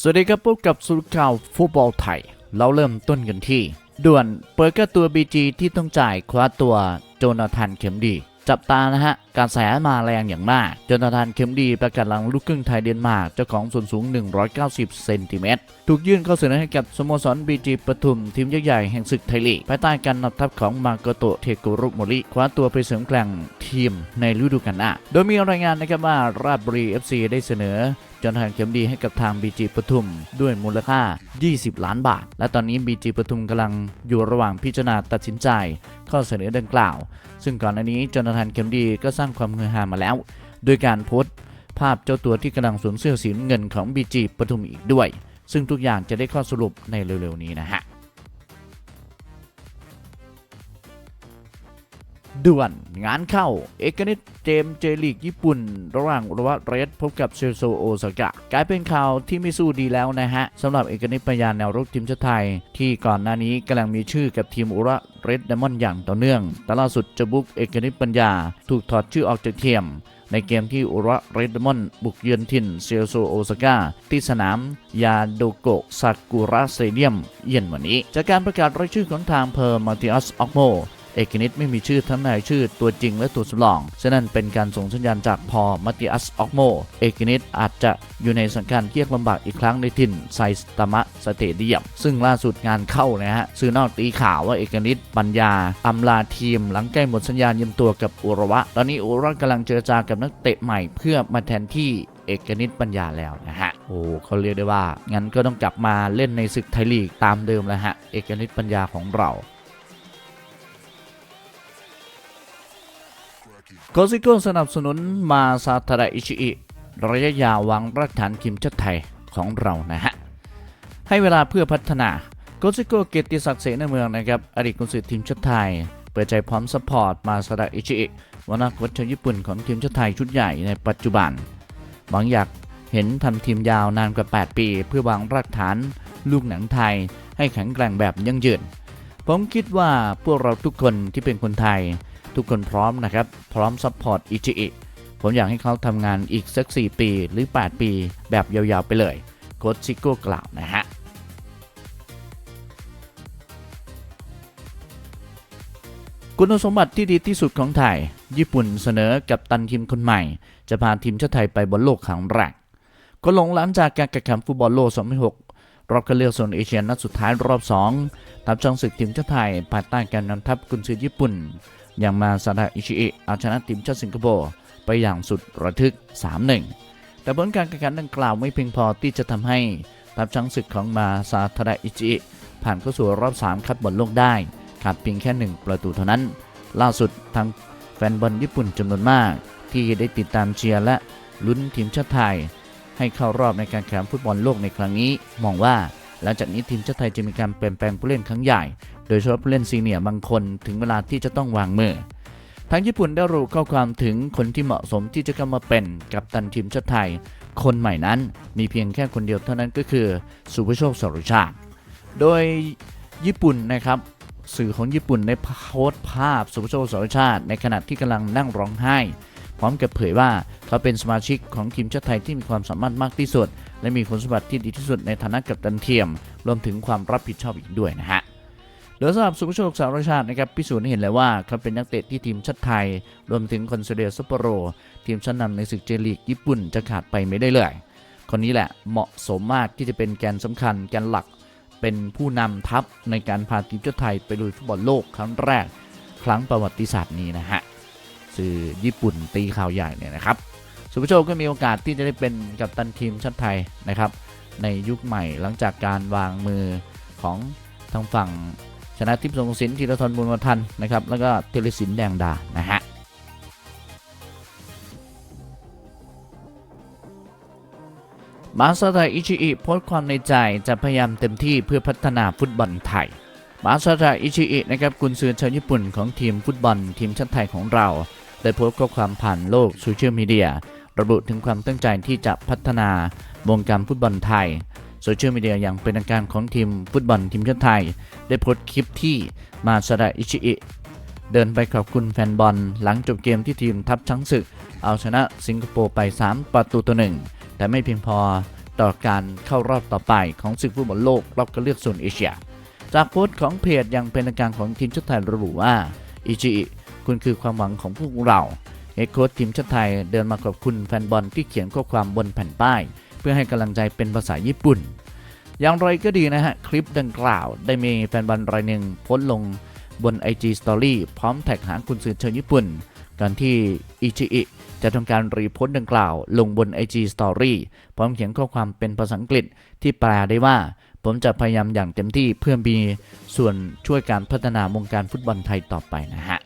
สวัสดีครับพบกับสุดข่าวฟุตบอลไทย เราเริ่มต้นกันที่ ด่วนเปิดก็ตัว BG ที่ต้องจ่ายคว้าตัวโจนาธานเข็มดี จับตานะฮะ การแสมาแรงอย่างมาก โจนาธานเข็มดีประกาศหลังลูกครึ่งไทยเดนมาร์กเจ้าของส่วนสูง 190 เซนติเมตร ถูกยื่นข้อเสนอให้กับสโมสร BG ปทุมทีมยักษ์ใหญ่แห่งศึกไทยลีกภายใต้การนำทัพของมาโกโตะเทกุรุโมริคว้าตัวไปเสริมแกร่งทีมในฤดูกาลหน้า โดยมีรายงานนะครับว่าราชบุรี FC ได้เสนอ จนทางเข็มดีให้กับทาง BG ปทุม ด้วยมูลค่า 20 ล้านบาท และตอนนี้ BG ปทุมกำลังอยู่ระหว่างพิจารณาตัดสินใจ ข้อเสนอดังกล่าว ซึ่งก่อนหน้านี้จนทานเข็มดีก็สร้างความฮือฮามาแล้ว โดยการโพสต์ภาพเจ้าตัวที่กำลังสวมเสื้อสีเงินของ BG ปทุมอีกด้วย ซึ่งทุกอย่างจะได้ข้อสรุปในเร็วๆนี้นะฮะ ด่วน งานเข้า เอกนิตเจมส์เจลีกญี่ปุ่น ระหว่างรวะเรสพบกับเซโซโอซากะกลายเป็นข่าวที่ไม่สู้ดีแล้วนะฮะสำหรับเอกนิตปยาแนวรุกทีมชาติไทย ที่ก่อนหน้านี้กำลังมีชื่อกับทีมอุระเรสเดมอนอย่างต่อเนื่อง แต่ล่าสุดจะบุกเอกนิตปัญญา ถูกถอดชื่อออกจากทีมในเกมที่อุระเรดมอนบุกเยือนถิ่นเซลโซโอซาก้าที่สนาม ยาโดโกะซากุระสเตเดียม เย็นวันนี้ จากการประกาศรายชื่อของทางเพอร์มาติอัสออกโม เอกนิตไม่มีชื่อทั้งในชื่อตัวจริงและตัวสำรอง ฉะนั้นเป็นการส่งสัญญาณจากพอมาติอัสออกโม เอกนิตอาจจะอยู่ในสถานการณ์ที่ยกลำบากอีกครั้งในถิ่นไซสตามะสเตเดียม ซึ่งล่าสุดงานเข้านะฮะสื่อนอกตีข่าวว่าเอกนิตปัญญาอำลาทีม หลังใกล้หมดสัญญาณยืมตัวกับอุระวะ ตอนนี้อุระกำลังเจรจากับนักเตะใหม่เพื่อมาแทนที่เอกนิตปัญญาแล้วนะฮะ โอ้เขาเรียกได้ว่า งั้นก็ต้องกลับมาเล่นในศึกไทยลีกตามเดิมแล้วฮะ เอกนิตปัญญาของเรา โคซิโก้สนับสนุนมาซาทาระอิชิอิระยะยาววางรากฐานทีมชาติไทยของเรานะฮะ ให้เวลาเพื่อพัฒนาโคซิโก้เกียรติศักดิ์เสนาเมืองนะครับ อดีตกุนซือทีมชาติไทย เปิดใจพร้อมสปอร์ตมาซาทาระอิชิอิวรรณโค้ชญี่ปุ่นของทีมชาติไทยชุดใหญ่ในปัจจุบันหวังอยากเห็นทำทีมยาวนานกว่า 8 ปี เพื่อวางรากฐานลูกหนังไทย ให้แข็งแกร่งแบบยั่งยืนผมคิดว่าพวกเราทุกคนที่เป็นคนไทย ทุกคนพร้อมนะครับ พร้อมซัพพอร์ตอิจิอิผมอยากให้เขาทำงานอีกสัก 4 ปีหรือ 8 ปีแบบยาวๆไปเลยโค้ชซิโก้กล่าวนะฮะคุณสมบัติที่ดีที่สุดของไทย ญี่ปุ่นเสนอกับตันทีมคนใหม่ จะพาทีมชาติไทยไปบอลโลกครั้งแรกก็ลงหลังจากการแข่งขันฟุตบอลโลก 2006 รอบคัดเลือกโซนเอเชียนัดสุดท้ายรอบ 2 ทัพช้างศึกทีมชาติไทยภายใต้การนำทัพกุนซือญี่ปุ่น อย่างมาซาดะอิชิเอิเอาชนะทีมชาติสิงคโปร์ไปอย่างสุดระทึก 3-1 แต่ผลการแข่งขันดังกล่าวไม่เพียงพอที่จะทำให้ทัพช้างศึกของมาซาทาดะอิชิอิผ่านเข้าสู่รอบ 3 คัดบอลโลกได้ ขาดเพียงแค่ 1 ประตูเท่านั้น ล่าสุดทางแฟนบอลญี่ปุ่นจำนวนมาก ที่ได้ติดตามเชียร์และลุ้นทีมชาติไทย ให้เข้ารอบในการแข่งฟุตบอลโลกในครั้งนี้ มองว่า หลังจากนี้ทีมชาติไทยจะมีการเปลี่ยนแปลงผู้เล่นครั้งใหญ่ โดยเฉพาะผู้เล่นซีเนียร์บางคนถึงเวลาที่จะต้องวางมือทางญี่ปุ่นได้ระบุข้อความถึงคนที่เหมาะสมที่จะเข้ามาเป็นกัปตันทีมชาติไทย คนใหม่นั้นมีเพียงแค่คนเดียวเท่านั้นก็คือสุภโชคสรุชาติ โดยญี่ปุ่นนะครับสื่อของญี่ปุ่นได้โพสต์ภาพสุภโชคสรุชาติ ในขณะที่กำลังนั่งร้องไห้ ร้อมกับเผยว่า เขาเป็นสมาชิกของทีมชาติไทยที่มีความสามารถมากที่สุด และมีคุณสมบัติที่ดีที่สุดในฐานะกัปตันเทียม รวมถึงความรับผิดชอบอีกด้วยนะฮะโดยสำหรับสุภโชคสารชาตินะครับพิสูจน์ให้เห็นเลยว่าเขาเป็นนักเตะที่ทีมชาติไทย รวมถึงคอนโซเดียซัปโปโร ทีมชั้นนำในศึกเจลีกญี่ปุ่นจะขาดไปไม่ได้เลย คนนี้แหละเหมาะสมมากที่จะเป็นแกนสำคัญแกนหลัก เป็นผู้นำทัพในการพาทีมชาติไทยไปลุยฟุตบอลโลกครั้งแรก ครั้งประวัติศาสตร์นี้นะฮะ สื่อญี่ปุ่นตีข่าวใหญ่เนี่ยนะครับสุภโชคก็มีโอกาสที่จะได้เป็นกัปตันทีมชาติไทยนะครับ ในยุคใหม่หลังจากการวางมือของทางฝั่งชนะทิพย์สงสินธีรทรบุญมาทันนะครับ แล้วก็เทเลสินแดงดา นะฮะมาซาตาอิชิอิโพสต์ความในใจจะพยายามเต็มที่เพื่อพัฒนาฟุตบอลไทยมาซาตาอิชิอินะครับกุนซือชาวญี่ปุ่นของทีมฟุตบอลทีมชาติไทยของเรา ได้โพสต์ข้อความผ่านโลกโซเชียลมีเดียระบุถึงความตั้งใจที่จะพัฒนาวงการฟุตบอลไทยโซเชียลมีเดียอย่างเป็นทางการของทีมฟุตบอลทีมชาติไทย ได้โพสต์คลิปที่มาซาดะอิชิอิเดินไปขอบคุณแฟนบอล หลังจบเกมที่ทีมทัพช้างศึก เอาชนะสิงคโปร์ไป 3 ประตูต่อหนึ่งแต่ไม่เพียงพอต่อการเข้ารอบต่อไปของศึกฟุตบอลโลกรอบคัดเลือกโซนเอเชีย จากโพสต์ของเพจอย่างเป็นทางการของทีมชาติไทยระบุว่าอิจิ คุณคือความหวังของพวกเราเฮดโค้ชทีมชาติไทยเดินมาขอบคุณแฟนบอลที่เขียนข้อความบนแผ่นป้าย เพื่อให้กำลังใจเป็นภาษาญี่ปุ่น อย่างไรก็ดีนะฮะ คลิปดังกล่าวได้มีแฟนบอลรายหนึ่งโพสต์ลงบน IG Story พร้อมแท็กหาคุณสื่อชาวญี่ปุ่นก่อนที่อิจิอิจะทำการรีโพสต์ดังกล่าว ลงบน IG Story พร้อมเขียนข้อความเป็นภาษาอังกฤษที่แปลได้ว่า ผมจะพยายามอย่างเต็มที่เพื่อมีส่วนช่วยการพัฒนาวงการฟุตบอลไทยต่อไปนะฮะ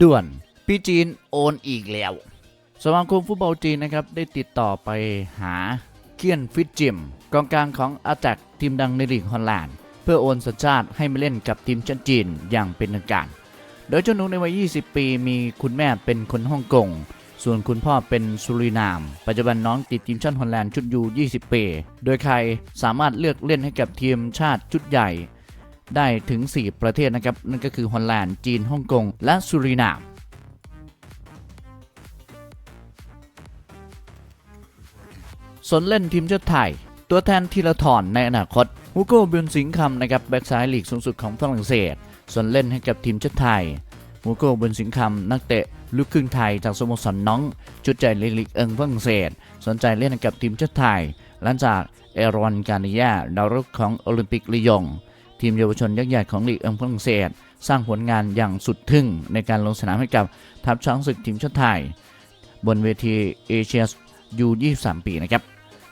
ด่วนพี่จีนโอนอีกแล้ว สมาคมฟุตบอลจีนนะครับได้ติดต่อไปหาเคียนฟิตจิมกองกลางของอาแจกทีมดังในลีกฮอลแลนด์เพื่อโอนสัญชาติให้มาเล่นกับทีมชาติจีนอย่างเป็นทางการ โดยเจ้าหนูในวัย 20 ปีมีคุณแม่เป็นคนฮ่องกง ส่วนคุณพ่อเป็นสุรินาม ปัจจุบันน้องติดทีมชาติฮอลแลนด์ชุดยู 20 ปี โดยใครสามารถเลือกเล่นให้กับทีมชาติชุดใหญ่ ได้ถึง 4 ประเทศนะครับ นั่นก็คือฮอลแลนด์ จีน ฮ่องกง และสุรินามสนเล่นทีมชาติไทย ตัวแทนทีละถอนในอนาคตฮูโก้บินสิงห์คำนะครับแบ็กซ้ายลีกสูงสุดของฝรั่งเศสสนเล่นให้กับทีมชาติไทยฮูโก้บินสิงห์คำนักเตะลูกครึ่งไทยจากสโมสรน้อง ชุดใจลีกเอิงฝรั่งเศส สนใจเล่นกับทีมชาติไทย หลังจากเอรอนการนิยาดาวรุ่งของโอลิมปิกลียง ทีมเยาวชนยักษ์ใหญ่ของลีกเอิงฝรั่งเศส สร้างผลงานอย่างสุดทึ่งในการลงสนามให้กับทัพช้างศึกทีมชาติไทย บนเวทีเอเชียยู23 ปีนะครับ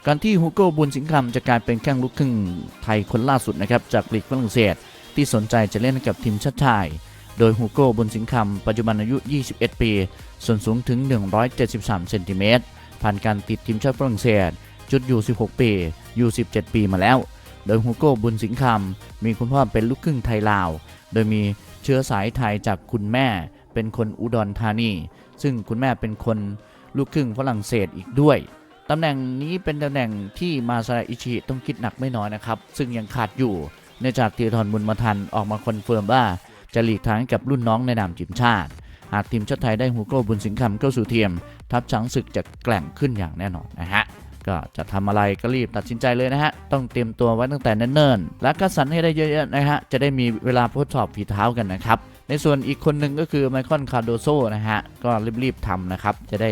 การที่ฮูโก้บุญสิงห์คำจะกลายเป็นแข้งลูกครึ่งไทยคนล่าสุดนะครับจากลีกฝรั่งเศส ที่สนใจจะเล่นกับทีมชาติไทย โดยฮูโก้บุญสิงห์คำปัจจุบันอายุ 21 ปี ส่วนสูงถึง 173 เซนติเมตรผ่านการติดทีมชาติฝรั่งเศส จุดยู16 ปียู17 ปีมาแล้ว โดยฮูโก้บุญสิงห์คำมีคุณพ่อเป็นลูกครึ่งไทยลาว โดยมีเชื้อสายไทยจากคุณแม่เป็นคนอุดรธานี ซึ่งคุณแม่เป็นคนลูกครึ่งฝรั่งเศสอีกด้วยตำแหน่งนี้เป็นตำแหน่งที่มาซาอิชิต้องคิดหนักไม่น้อยนะครับ ซึ่งยังขาดอยู่เนื่องจากธีรทรบุญมาทันออกมาคอนเฟิร์มว่าจะหลีกทางกับรุ่นน้องในนามทีมชาติ หากทีมชาติไทยได้ฮูโก้บุญสิงห์คำเข้าสู่ทีม ทัพช้างศึกจะแกร่งขึ้นอย่างแน่นอนนะฮะ ก็จะทำอะไรก็รีบตัดสินใจเลยนะฮะ ต้องเตรียมตัวไว้ตั้งแต่เนิ่นๆและก็สันให้ได้เยอะๆนะฮะ จะได้มีเวลาทดสอบฝีเท้ากันนะครับในส่วนอีกคนหนึ่งก็คือไมคอนคาร์โดโซนะฮะ ก็รีบๆทำนะครับ จะได้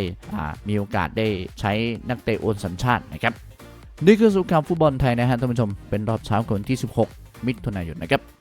มีโอกาสได้ใช้นักเตะโอนสัญชาตินะครับ นี่คือสุขข่าวฟุตบอลไทยนะฮะท่านผู้ชมเป็นรอบเช้าของวันที่ 16 มิถุนายนนะครับ